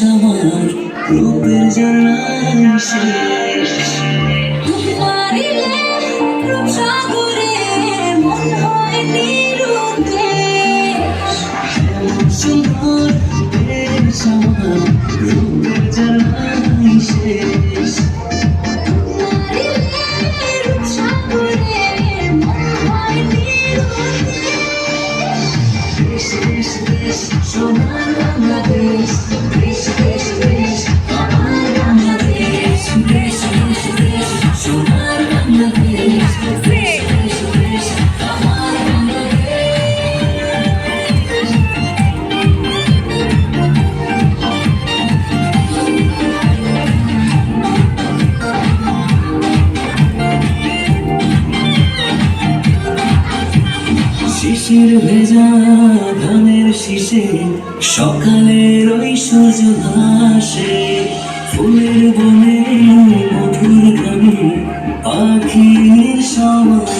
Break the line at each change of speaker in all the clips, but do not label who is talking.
রূপের জানাই শেষ।
মারিলে মন হয় নিরুদ্দেশ।
সুন্দর দেশ আমার রূপের জানাই শেষ। শিশির ভেজা ধানের শীষে সকালের ওই সূর্য ভাসে। ফুলের বনে মধুর গানে পাখির সমাবেশ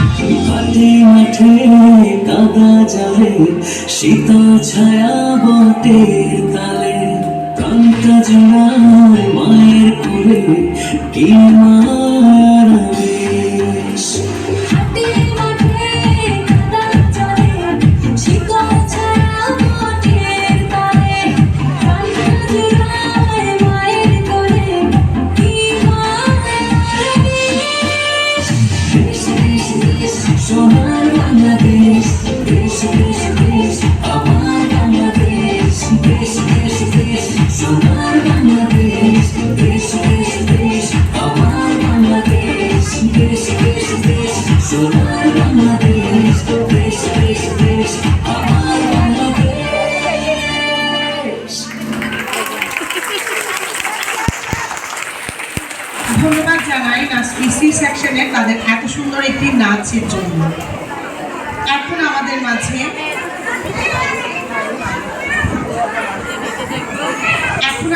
বাংলাদেশ মাঠে কাদা জলে শীতল ছায়া বটের তালে। কান্তা জোড়ায় মায়ের কোলে কি মার বাংলাদেশ দেশ দেশ দেশ আমার দেশ দেশ দেশ সোনার বাংলাদেশ দেশ দেশ দেশ দেশ দেশ দেশ সোনার দেশ দেশ
ধন্যবাদ জানাই নাচ সি সেকশনে তাদের এত সুন্দর একটি নাচের জন্য। এখন আমাদের মাঝে এখন